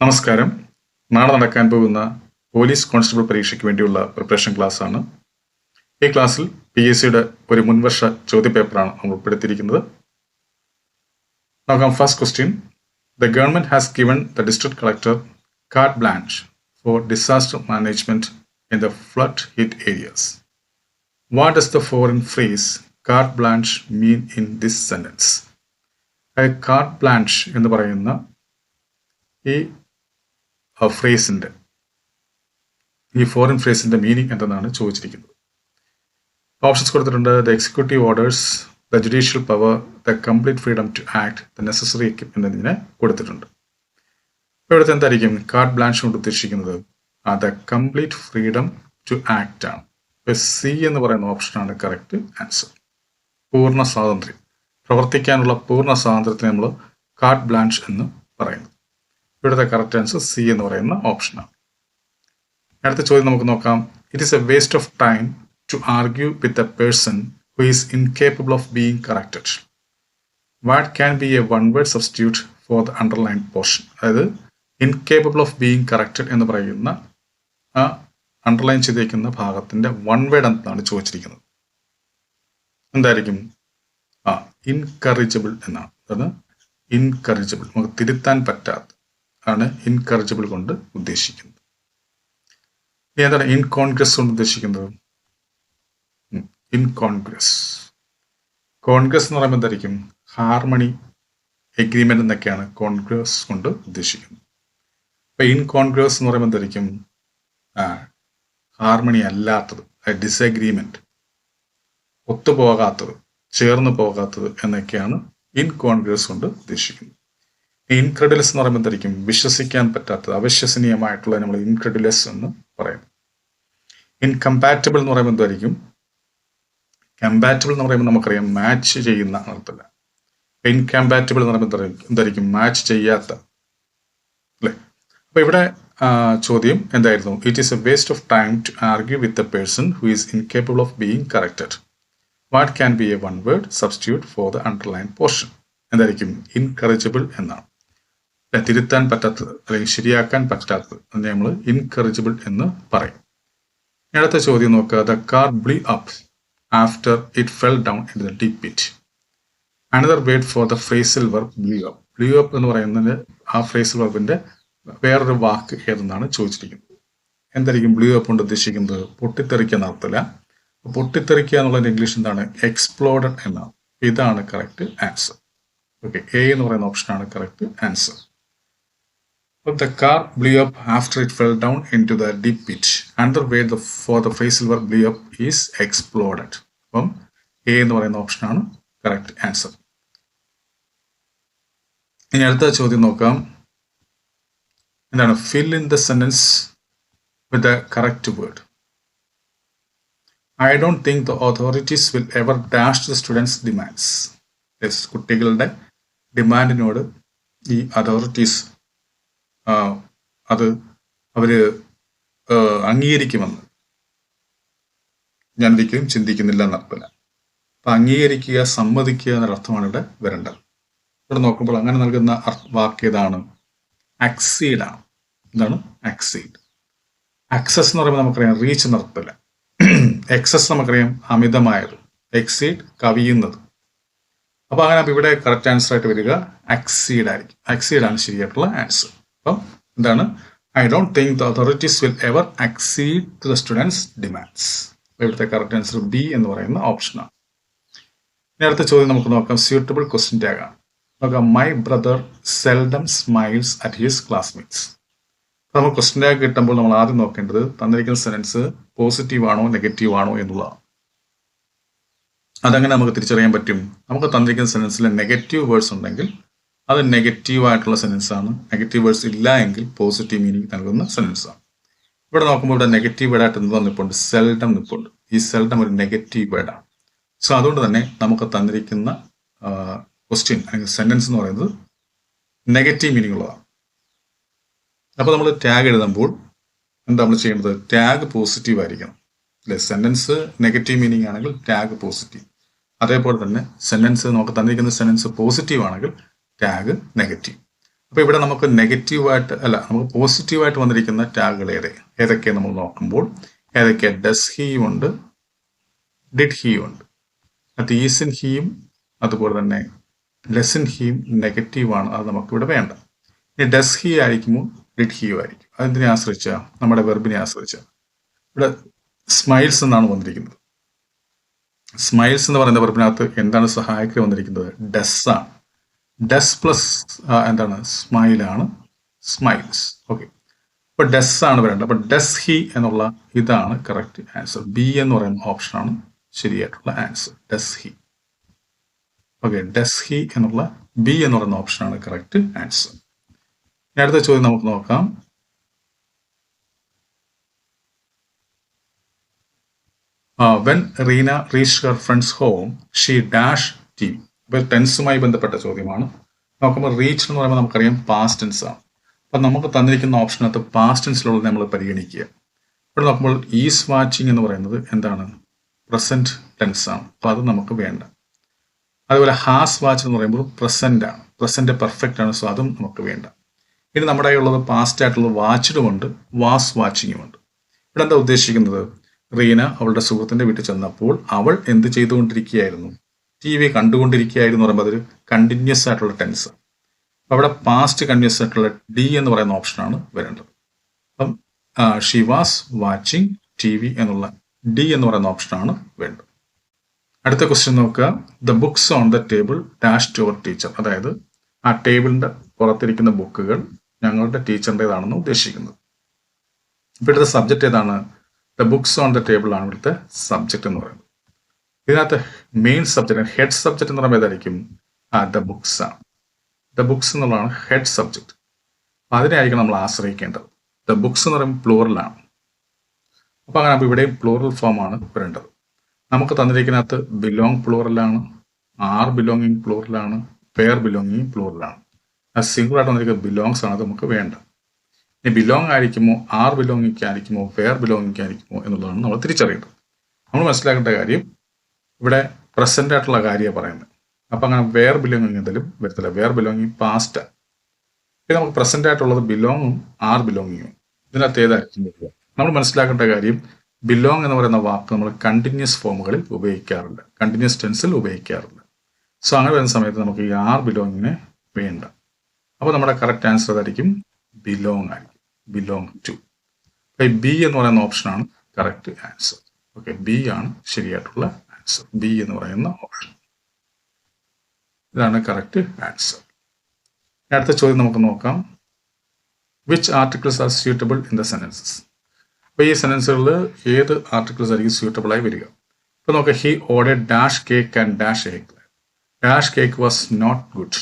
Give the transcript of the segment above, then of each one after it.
നമസ്കാരം. നാളെ നടക്കാൻ പോകുന്ന പോലീസ് കോൺസ്റ്റബിൾ പരീക്ഷയ്ക്ക് വേണ്ടിയുള്ള പ്രിപ്പറേഷൻ ക്ലാസ് ആണ് ഈ ക്ലാസ്സിൽ പി എസ് സിയുടെ ഒരു മുൻവർഷ ചോദ്യപേപ്പറാണ് നമ്മൾ ഉൾപ്പെടുത്തിയിരിക്കുന്നത്. നോക്കാം first question the government has given the district collector carte blanche for disaster management in the flood hit areas what is the foreign phrase carte blanche mean in this sentence carte blanche എന്ന് പറയുന്ന ഈ ഫ്രേസിന്റെ ഈ foreign ഫ്രേസിന്റെ meaning എന്തെന്നാണ് ചോദിച്ചിരിക്കുന്നത്. Options കൊടുത്തിട്ടുണ്ട് the executive orders the judicial power the complete freedom to act the necessary equipment എന്നിങ്ങനെ കൊടുത്തിട്ടുണ്ട്. അപ്പോൾ ഇവിടുത്തെ എന്തായിരിക്കും? കാർഡ് ബ്ലാൻഷ് കൊണ്ട് ഉദ്ദേശിക്കുന്നത് ആ the complete freedom to act ആണ്. ഇപ്പൊ സി എന്ന് പറയുന്ന ഓപ്ഷനാണ് കറക്റ്റ് ആൻസർ പൂർണ സ്വാതന്ത്ര്യം. പ്രവർത്തിക്കാനുള്ള പൂർണ സ്വാതന്ത്ര്യത്തിന് നമ്മൾ കാർഡ് ബ്ലാൻഷ് എന്ന് പറയുന്നു. ഇവിടുത്തെ കറക്റ്റ് ആൻസർ സി എന്ന് പറയുന്ന ഓപ്ഷനാണ് അടുത്ത ചോദ്യം നമുക്ക് നോക്കാം. It is a waste of time to argue with a person who is incapable of being corrected what can be a one word substitute for the underline portion അതായത് incapable of being corrected എന്ന് പറയുന്ന ആ underline ചെയ്തിരിക്കുന്ന ഭാഗത്തിന്റെ one word എന്താണ് ചോദിച്ചിരിക്കുന്നത്. എന്തായിരിക്കും? ആ ഇൻകറിജബിൾ എന്നാണ്. അതായത് ഇൻകറിജബിൾ നമുക്ക് തിരുത്താൻ പറ്റാത്ത ആണ് ഇൻകറിജബിൾ കൊണ്ട് ഉദ്ദേശിക്കുന്നത്. ഏതാണ് ഇൻ ഇൻകോൺഗ്രസ് കൊണ്ട് ഉദ്ദേശിക്കുന്നത്? ഇൻകോൺഗ്രസ് കോൺഗ്രസ് എന്ന് പറയുമ്പോൾ എന്തായിരിക്കും? ഹാർമണി എഗ്രിമെന്റ് എന്നൊക്കെയാണ് കോൺഗ്രസ് കൊണ്ട് ഉദ്ദേശിക്കുന്നത്. അപ്പൊ ഇൻകോൺഗ്രസ് എന്ന് പറയുമ്പോൾ എന്തായിരിക്കും? ഹാർമണി അല്ലാത്തത് ഡിസഗ്രീമെന്റ് ഒത്തുപോകാത്തത് ചേർന്ന് പോകാത്തത് എന്നൊക്കെയാണ് ഇൻ കോൺഗ്രസ് കൊണ്ട് ഉദ്ദേശിക്കുന്നത്. ഇൻക്രെഡിലസ് എന്ന് പറയുമ്പോൾ എന്തായിരിക്കും? വിശ്വസിക്കാൻ പറ്റാത്തത് അവിശ്വസനീയമായിട്ടുള്ള നമ്മൾ ഇൻക്രെഡിലസ് എന്ന് പറയും. ഇൻകമ്പാറ്റബിൾ എന്ന് പറയുമ്പോൾ എന്തായിരിക്കും? കമ്പാറ്റബിൾ എന്ന് പറയുമ്പോൾ നമുക്കറിയാം മാച്ച് ചെയ്യുന്ന അർത്ഥമില്ല ഇൻകമ്പാറ്റബിൾ എന്ന് പറയുമ്പോൾ എന്തായിരിക്കും? മാച്ച് ചെയ്യാത്ത. അല്ലേ? അപ്പൊ ഇവിടെ ചോദ്യം എന്തായിരുന്നു? It is a waste of time to argue with a person who is incapable of being corrected what can be a one word substitute for the underlined portion എന്തായിരിക്കും? ഇൻകറേജബിൾ എന്നാണ്. തിരുത്താൻ പറ്റാത്തത് അല്ലെങ്കിൽ ശരിയാക്കാൻ പറ്റാത്തത് അതിനെ നമ്മൾ ഇൻകറേജബിൾ എന്ന് പറയും. അടുത്ത ചോദ്യം നോക്കുക. The car blew up after it fell down in the deep pit another word for the phrasal verb blew up blew up എന്ന് പറയുന്നത് ആ ഫ്രേസൽ വർബിന്റെ വേറൊരു വാക്ക് ഏതെന്നാണ് ചോദിച്ചിരിക്കുന്നത്. എന്തായിരിക്കും ബ്ലൂ അപ്പ് കൊണ്ട് ഉദ്ദേശിക്കുന്നത്? പൊട്ടിത്തെറിക്കുക നടത്തില്ല പൊട്ടിത്തെറിക്കുക എന്നുള്ളതിന്റെ ഇംഗ്ലീഷ് എന്താണ്? എക്സ്പ്ലോഡഡ് എന്നാണ്. ഇതാണ് കറക്റ്റ് ആൻസർ ഓക്കെ എ എന്ന് പറയുന്ന ഓപ്ഷനാണ് correct answer the car blew up after it fell down into the deep pit. Another way the, for the phrasal verb blew up is exploded. അപ്പം A എന്ന് പറയുന്ന ഓപ്ഷനാണ് correct answer ഇനി അടുത്ത ചോദ്യം നോക്കാം. എന്താണ്? Fill in the sentence with the correct word I don't think the authorities will ever dash the students demands കുട്ടികളുടെ ഡിമാൻഡിനോട് ഈ അതോറിറ്റീസ് അത് അവർ അംഗീകരിക്കുമെന്ന്. ഞാൻ ഒരിക്കലും ചിന്തിക്കുന്നില്ല എന്നർത്ഥമില്ല അപ്പൊ അംഗീകരിക്കുക സമ്മതിക്കുക എന്നൊരർത്ഥമാണ് ഇവിടെ വരേണ്ടത്. ഇവിടെ നോക്കുമ്പോൾ അങ്ങനെ നൽകുന്ന വാക്ക് ഏതാണ്? അക്സീഡ് ആണ്. എന്താണ്? അക്സീഡ് അക്സസ് എന്ന് പറയുമ്പോൾ നമുക്കറിയാം റീച്ച് എന്നർത്ഥമില്ല എക്സസ് നമുക്കറിയാം അമിതമായത്. എക്സീഡ് കവിയുന്നത്. അപ്പൊ അങ്ങനെ ഇവിടെ കറക്റ്റ് ആൻസർ ആയിട്ട് വരിക അക്സീഡ് ആയിരിക്കും. അക്സീഡ് ആണ് ശരിയായിട്ടുള്ള ആൻസർ അപ്പം എന്താണ്? I don't think the authorities will ever accede to the students demands ഇവിടുത്തെ കറക്റ്റ് ആൻസർ ബി എന്ന് പറയുന്ന ഓപ്ഷനാണ് നേരത്തെ ചോദ്യം നമുക്ക് നോക്കാം. സ്യൂട്ടബിൾ ക്വസ്റ്റ്യൻ ടാഗ് ആണ്. നോക്കാം. My brother seldom smiles at his classmates നമ്മൾ ക്വസ്റ്റ്യൻ ടാഗ് കിട്ടുമ്പോൾ നമ്മൾ ആദ്യം നോക്കേണ്ടത് തന്നിരിക്കുന്ന സെൻസ് പോസിറ്റീവ് ആണോ നെഗറ്റീവ് ആണോ എന്നുള്ളതാണ്. അതങ്ങനെ നമുക്ക് തിരിച്ചറിയാൻ പറ്റും? നമുക്ക് തന്നിരിക്കുന്ന സെൻസിൽ നെഗറ്റീവ് വേർഡ്സ് ഉണ്ടെങ്കിൽ അത് നെഗറ്റീവ് ആയിട്ടുള്ള സെൻസ് ആണ്. നെഗറ്റീവ് വേർഡ്സ് ഇല്ല എങ്കിൽ പോസിറ്റീവ് മീനിങ് നൽകുന്ന സെൻസ് ആണ്. ഇവിടെ നോക്കുമ്പോൾ ഇവിടെ നെഗറ്റീവ് വേർഡായിട്ട് എന്ത് നിൽപ്പുണ്ട് സെൽഡം നിൽപ്പുണ്ട് ഈ സെൽഡം ഒരു നെഗറ്റീവ് വേർഡാണ് സോ അതുകൊണ്ട് തന്നെ നമുക്ക് തന്നിരിക്കുന്ന ക്വസ്റ്റ്യൻ അല്ലെങ്കിൽ സെന്റൻസ് എന്ന് പറയുന്നത് നെഗറ്റീവ് മീനിങ് ഉള്ളതാണ്. അപ്പോൾ നമ്മൾ ടാഗ് എഴുതുമ്പോൾ എന്താ നമ്മൾ ചെയ്യേണ്ടത്? ടാഗ് പോസിറ്റീവ് ആയിരിക്കണം. അല്ലെ? സെന്റൻസ് നെഗറ്റീവ് മീനിങ് ആണെങ്കിൽ ടാഗ് പോസിറ്റീവ് അതേപോലെ തന്നെ സെന്റൻസ് നമുക്ക് തന്നിരിക്കുന്ന സെന്റൻസ് പോസിറ്റീവ് ആണെങ്കിൽ ടാഗ് നെഗറ്റീവ് അപ്പോൾ ഇവിടെ നമുക്ക് നെഗറ്റീവായിട്ട് അല്ല നമുക്ക് പോസിറ്റീവായിട്ട് വന്നിരിക്കുന്ന ടാഗുകൾ ഏത്? ഏതൊക്കെ നമ്മൾ നോക്കുമ്പോൾ ഏതൊക്കെ ഡസ് ഹീയും ഉണ്ട് ഡിഡ് ഹീയും ഉണ്ട്. അത് ഈസിൻ ഹീയും അതുപോലെ തന്നെ ലെസിൻ ഹീയും നെഗറ്റീവാണ് അത് നമുക്കിവിടെ വേണ്ട. ഇനി ഡസ് ഹീ ആയിരിക്കുമോ ഡിഡ് ഹീയും ആയിരിക്കും. അതെന്തിനെ ആശ്രയിച്ച? നമ്മുടെ വെർബിനെ ആശ്രയിച്ച. ഇവിടെ സ്മൈൽസ് എന്നാണ് വന്നിരിക്കുന്നത്. സ്മൈൽസ് എന്ന് പറയുന്ന വെർബിനകത്ത് എന്താണ് സഹായിക്കുക വന്നിരിക്കുന്നത്? ഡസ് ആണ്. ഡസ് പ്ലസ് എന്താണ്? സ്മൈൽ ആണ്. സ്മൈൽസ് ഓക്കെ അപ്പൊ ഡെസ് ആണ് വരേണ്ടത്. അപ്പൊ ഡെസ് ഹി എന്നുള്ള ഇതാണ് കറക്റ്റ് ആൻസർ ബി എന്ന് പറയുന്ന ഓപ്ഷനാണ് ശരിയായിട്ടുള്ള answer does he okay does he എന്നുള്ള ബി എന്ന് പറയുന്ന ഓപ്ഷനാണ് കറക്റ്റ് ആൻസർ അടുത്ത ചോദ്യം നമുക്ക് നോക്കാം. When Reena reach her friends home she dash T ഇപ്പൊ ടെൻസുമായി ബന്ധപ്പെട്ട ചോദ്യമാണ്. നോക്കുമ്പോൾ റീച്ച് എന്ന് പറയുമ്പോൾ നമുക്കറിയാം പാസ്റ്റ് ടെൻസ് ആണ്. അപ്പം നമുക്ക് തന്നിരിക്കുന്ന ഓപ്ഷനകത്ത് പാസ്റ്റ് ടെൻസിലുള്ളത് നമ്മൾ പരിഗണിക്കുക. ഇവിടെ നോക്കുമ്പോൾ ഈസ് വാച്ചിങ് എന്ന് പറയുന്നത് എന്താണ്? പ്രസന്റ് ടെൻസ് ആണ്. അപ്പോൾ അത് നമുക്ക് വേണ്ട. അതുപോലെ ഹാസ് വാച്ച് എന്ന് പറയുമ്പോൾ പ്രസന്റ് ആണ്. പ്രസന്റ് പെർഫെക്റ്റ് ആണ് സോ അതും നമുക്ക് വേണ്ട. ഇനി നമ്മുടെ കയ്യിലുള്ളത് പാസ്റ്റ് ആയിട്ടുള്ള വാച്ച്ഡും ഉണ്ട് വാസ് വാച്ചിങ്ങും ഉണ്ട്. ഇവിടെ എന്താ ഉദ്ദേശിക്കുന്നത്? റീന അവളുടെ സുഹൃത്തിന്റെ വീട്ടിൽ ചെന്നപ്പോൾ അവൾ എന്ത് ചെയ്തുകൊണ്ടിരിക്കുകയായിരുന്നു? ടി വി കണ്ടുകൊണ്ടിരിക്കുകയായിരുന്നു പറയുമ്പോൾ അതൊരു കണ്ടിന്യൂസ് ആയിട്ടുള്ള ടെൻസ് അവിടെ പാസ്റ്റ് കണ്ടിന്യൂസ് ആയിട്ടുള്ള ഡി എന്ന് പറയുന്ന ഓപ്ഷനാണ് വരേണ്ടത്. അപ്പം she was watching T V എന്നുള്ള ഡി എന്ന് പറയുന്ന ഓപ്ഷനാണ് വേണ്ടത്. അടുത്ത ക്വസ്റ്റ്യൻ നോക്കുക. The books on the table dash to our teacher അതായത് ആ ടേബിളിന്റെ പുറത്തിരിക്കുന്ന ബുക്കുകൾ ഞങ്ങളുടെ ടീച്ചറിന്റെതാണെന്ന് ഉദ്ദേശിക്കുന്നത്. ഇവിടുത്തെ സബ്ജക്റ്റ് ഏതാണ്? The books on the table ആണ് ഇവിടുത്തെ സബ്ജക്റ്റ് എന്ന് പറയുന്നത്. ഇതിനകത്ത് മെയിൻ സബ്ജക്റ്റ് ഹെഡ് സബ്ജക്റ്റ് എന്ന് പറയുമ്പോൾ ഏതായിരിക്കും? ആ ദ ബുക്സ് ആണ്. ദ ബുക്സ് എന്നുള്ളതാണ് ഹെഡ് സബ്ജക്റ്റ് അപ്പം അതിനെയായിരിക്കും നമ്മൾ ആശ്രയിക്കേണ്ടത്. ദ ബുക്സ് എന്ന് പറയുമ്പോൾ പ്ലൂറലാണ് അപ്പോൾ അങ്ങനെ അപ്പോൾ ഇവിടെയും പ്ലൂറൽ ഫോം ആണ് വരേണ്ടത്. നമുക്ക് തന്നിരിക്കുന്നതിനകത്ത് ബിലോങ് പ്ലൂറലാണ് ആർ ബിലോങ്ങിങ് പ്ലൂറലാണ് പെയർ ബിലോങ്ങിങ് പ്ലൂറലാണ് ആ സിംഗിൾ ആയിട്ട് വന്നിരിക്കുന്നത് ബിലോങ്സ് ആണ് അത് നമുക്ക് വേണ്ട. ഇനി ബിലോങ് ആയിരിക്കുമോ ആർ ബിലോങ്ങിക്കായിരിക്കുമോ പെയർ ബിലോങ്ങിക്കായിരിക്കുമോ എന്നുള്ളതാണ് നമ്മൾ തിരിച്ചറിയേണ്ടത്. നമ്മൾ മനസ്സിലാക്കേണ്ട കാര്യം ഇവിടെ പ്രസന്റ് ആയിട്ടുള്ള കാര്യമാണ് പറയുന്നത്. അപ്പം അങ്ങനെ വേർ ബിലോങ്ങിങ് എന്തെങ്കിലും വരത്തില്ല. വേർ ബിലോങ്ങിങ് പാസ്റ്റ് പിന്നെ നമുക്ക് പ്രസന്റ് ആയിട്ടുള്ളത് ബിലോങ്ങും ആർ ബിലോങ്ങിങ്ങും ഇതിനകത്ത് ഏതായിരിക്കും വരിക? നമ്മൾ മനസ്സിലാക്കേണ്ട കാര്യം ബിലോങ് എന്ന് പറയുന്ന വാക്ക് നമ്മൾ കണ്ടിന്യൂസ് ഫോമുകളിൽ ഉപയോഗിക്കാറുണ്ട്. കണ്ടിന്യൂസ് ടെൻസിൽ ഉപയോഗിക്കാറുണ്ട്. സോ അങ്ങനെ വരുന്ന സമയത്ത് നമുക്ക് ഈ ആർ ബിലോങ്ങിനെ വേണ്ട. അപ്പോൾ നമ്മുടെ കറക്റ്റ് ആൻസർ അതായിരിക്കും ബിലോങ് ആയിരിക്കും. ബിലോങ് ടു ബി എന്ന് പറയുന്ന ഓപ്ഷനാണ് കറക്റ്റ് ആൻസർ ഓക്കെ ബി ആണ് ശരിയായിട്ടുള്ള ആൻസർ ബി എന്ന് പറയുന്ന ഓപ്ഷൻ ഇതാണ് കറക്റ്റ് ആൻസർ അടുത്ത ചോദ്യം നമുക്ക് നോക്കാം. Which articles are suitable in the sentences അപ്പോൾ ഈ സെന്റൻസുകളിൽ ഏത് ആർട്ടിക്കിൾസ് ആയിരിക്കും സ്യൂട്ടബിൾ ആയി വരിക? ഇപ്പോൾ നോക്കാം he order dash cake and dash egg dash cake was not good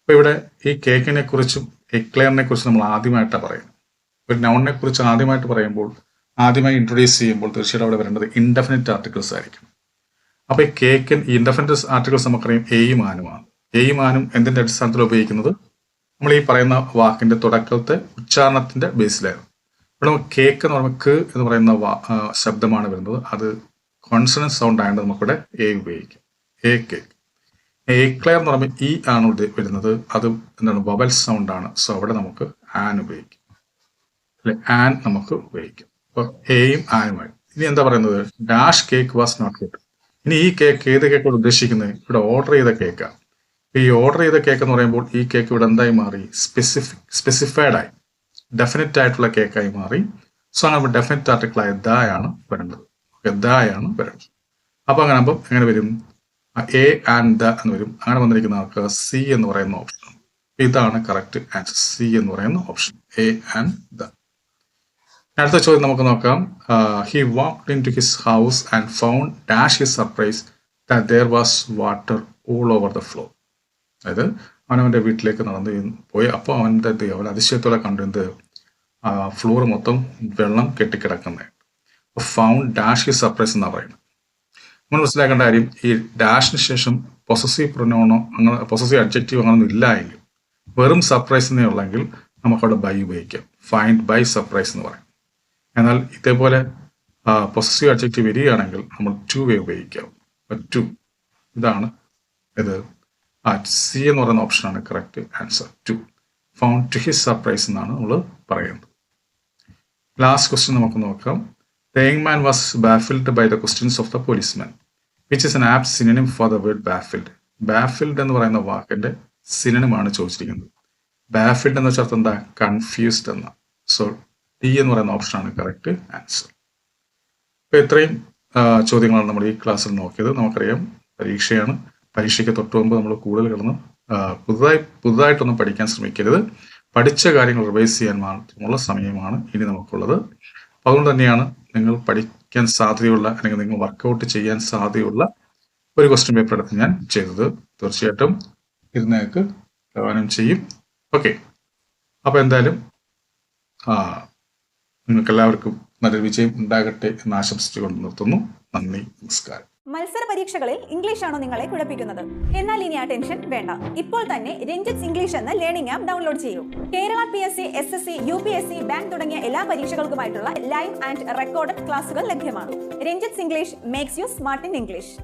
അപ്പോൾ ഇവിടെ ഈ കേക്കിനെ കുറിച്ചും എക്ലെയറിനെ കുറിച്ചും നമ്മൾ ആദ്യമായിട്ടാണ് പറയുന്നത്. ഒരു നൗണിനെ കുറിച്ച് ആദ്യമായിട്ട് പറയുമ്പോൾ ആദ്യമായി ഇൻട്രൊഡ്യൂസ് ചെയ്യുമ്പോൾ തീർച്ചയായിട്ടും അവിടെ വരേണ്ടത് ഇൻഡെഫിനിറ്റ് ആർട്ടിക്കിൾസ് ആയിരിക്കും. അപ്പോൾ ഈ കേക്കൻ ഇൻഡെഫിനിറ്റ് ആർട്ടിക്കിൾസ് നമുക്കറിയാം എയും ആനുമാണ് എയും ആനും എന്തിന്റെ അടിസ്ഥാനത്തിൽ ഉപയോഗിക്കുന്നത്? നമ്മൾ ഈ പറയുന്ന വാക്കിന്റെ തുടക്കത്തെ ഉച്ചാരണത്തിന്റെ ബേസിലായിരുന്നു ഇവിടെ കേക്ക് എന്ന് പറയുമ്പോൾ ക് എന്ന് പറയുന്ന ശബ്ദമാണ് വരുന്നത്. അത് കോൺസണൻസ് സൗണ്ട് ആയതുകൊണ്ട് നമുക്കിവിടെ എ ഉപയോഗിക്കാം. എ കേക്ക് എ ക്ലയർ എന്ന് പറയുമ്പോൾ ഇ ആണ് വരുന്നത്. അത് എന്താണ്? വവൽ സൗണ്ട് ആണ്. സോ അവിടെ നമുക്ക് ആൻ ഉപയോഗിക്കാം. അല്ലെ ആൻ നമുക്ക് ഉപയോഗിക്കാം. ഇനി എന്താ പറയുന്നത്? Dash cake was not good ഇനി ഈ കേക്ക് ഏത് കേക്കാണ് ഉദ്ദേശിക്കുന്നത്? ഇവിടെ ഓർഡർ ചെയ്ത കേക്കാണ് ഈ ഓർഡർ ചെയ്ത കേക്ക് എന്ന് പറയുമ്പോൾ ഈ കേക്ക് ഇവിടെ എന്തായി മാറി? സ്പെസിഫിക് സ്പെസിഫൈഡ് ആയി. ഡെഫിനറ്റ് ആയിട്ടുള്ള കേക്കായി മാറി. സോ അങ്ങനെ ഡെഫിനറ്റ് ആർട്ടിക്കിൾ ആയ ദായാണ് വരേണ്ടത്. ഓക്കെ ദായാണ് വരേണ്ടത്. അപ്പൊ അങ്ങനെ ആകുമ്പോൾ എങ്ങനെ വരും? എ ആൻഡ് ദ എന്ന് വരും. അങ്ങനെ വന്നിരിക്കുന്ന ആൾക്ക് സി എന്ന് പറയുന്ന ഓപ്ഷൻ ഇതാണ് കറക്റ്റ് ആൻസർ സി എന്ന് പറയുന്ന ഓപ്ഷൻ എ ആൻഡ് ദ അടുത്ത ചോദ്യം നമുക്ക് നോക്കാം. He walked in to his house and found dash his surprise that there was water all over the floor അതായത് അവൻ അവന്റെ വീട്ടിലേക്ക് നടന്ന് പോയി. അപ്പോൾ അവന്റെ അവൻ അതിശയത്തോടെ കണ്ടിരുന്നത് ഫ്ലോർ മൊത്തം വെള്ളം കെട്ടിക്കിടക്കുന്നത് ഫൗണ്ട് ഡാഷ് ഹിസ് സർപ്രൈസ് എന്നാണ് പറയുന്നത്. നമ്മൾ മനസ്സിലാക്കേണ്ട കാര്യം ഈ ഡാഷിന് ശേഷം പൊസസീവ് പ്രൊനോണോ അങ്ങനെ പൊസസീവ് അഡ്ജക്റ്റീവ് അങ്ങനൊന്നും ഇല്ലായെങ്കിൽ വെറും സർപ്രൈസ് എന്നേ ഉള്ളെങ്കിൽ നമുക്കവിടെ ബൈ ഉപയോഗിക്കാം. ഫൈൻഡ് ബൈ സർപ്രൈസ് എന്ന് പറയും. എന്നാൽ ഇതേപോലെ പൊസസീവ് അഡ്ജക്റ്റീവ് വരികയാണെങ്കിൽ നമ്മൾ ടു വേ ഉപയോഗിക്കാം. ടു ഇതാണ് ഇത്. ആ സി എന്ന് പറയുന്ന ഓപ്ഷനാണ് correct answer to found to his surprise എന്നാണ് നമ്മൾ പറയുന്നത്. ലാസ്റ്റ് ക്വസ്റ്റ്യൻ നമുക്ക് നോക്കാം. The young man was baffled by the questions of the police man which is an apt synonym for the word baffled baffled എന്ന് പറയുന്ന വാക്കിന്റെ സിനിമമാണ് ചോദിച്ചിരിക്കുന്നത്. ബാഫിൽഡ് എന്ന് വെച്ചാൽ എന്താ? കൺഫ്യൂസ്ഡ് എന്ന. സോ ഡി എന്ന് പറയുന്ന ഓപ്ഷനാണ് കറക്റ്റ് ആൻസർ ഇപ്പൊ ഇത്രയും ചോദ്യങ്ങളാണ് നമ്മൾ ഈ ക്ലാസ്സിൽ നോക്കിയത്. നമുക്കറിയാം പരീക്ഷയാണ്. പരീക്ഷയ്ക്ക് തൊട്ട് മുമ്പ് നമ്മൾ കൂടുതൽ കിടന്ന് പുതുതായി പുതുതായിട്ടൊന്നും പഠിക്കാൻ ശ്രമിക്കരുത്. പഠിച്ച കാര്യങ്ങൾ റിവൈസ് ചെയ്യാൻ മാത്രമുള്ള സമയമാണ് ഇനി നമുക്കുള്ളത്. അതുകൊണ്ട് തന്നെയാണ് നിങ്ങൾ പഠിക്കാൻ സാധ്യതയുള്ള അല്ലെങ്കിൽ നിങ്ങൾ വർക്കൗട്ട് ചെയ്യാൻ സാധ്യതയുള്ള ഒരു ക്വസ്റ്റ്യൻ പേപ്പർ എടുത്ത് ഞാൻ ചെയ്തത്. തീർച്ചയായിട്ടും ഇത് നിങ്ങൾക്ക് ചെയ്യും. ഓക്കെ അപ്പൊ എന്തായാലും ആ, നിങ്ങൾക്ക് എല്ലാവർക്കും നല്ലൊരു വിജയം ഉണ്ടാകട്ടെ എന്ന് ആശംസിച്ചുകൊണ്ട് നിർത്തുന്നു. നന്ദി നമസ്കാരം. മത്സര പരീക്ഷകളിൽ ഇംഗ്ലീഷ് ആണോ നിങ്ങളെ കുഴപ്പിക്കുന്നത്? എന്നാൽ ഇനി ആ ടെൻഷൻ വേണ്ട. ഇപ്പോൾ തന്നെ രഞ്ജിത്ത് ഇംഗ്ലീഷ് എന്ന ലേണിംഗ് ആപ്പ് ഡൗൺലോഡ് ചെയ്യൂ. Kerala P S C S S C U P S C bank തുടങ്ങിയ എല്ലാ പരീക്ഷകൾക്കുമായിട്ടുള്ള ലൈവ് ആൻഡ് റെക്കോർഡഡ് ക്ലാസുകൾ ലഭ്യമാണ് Ranjith English makes you smart in English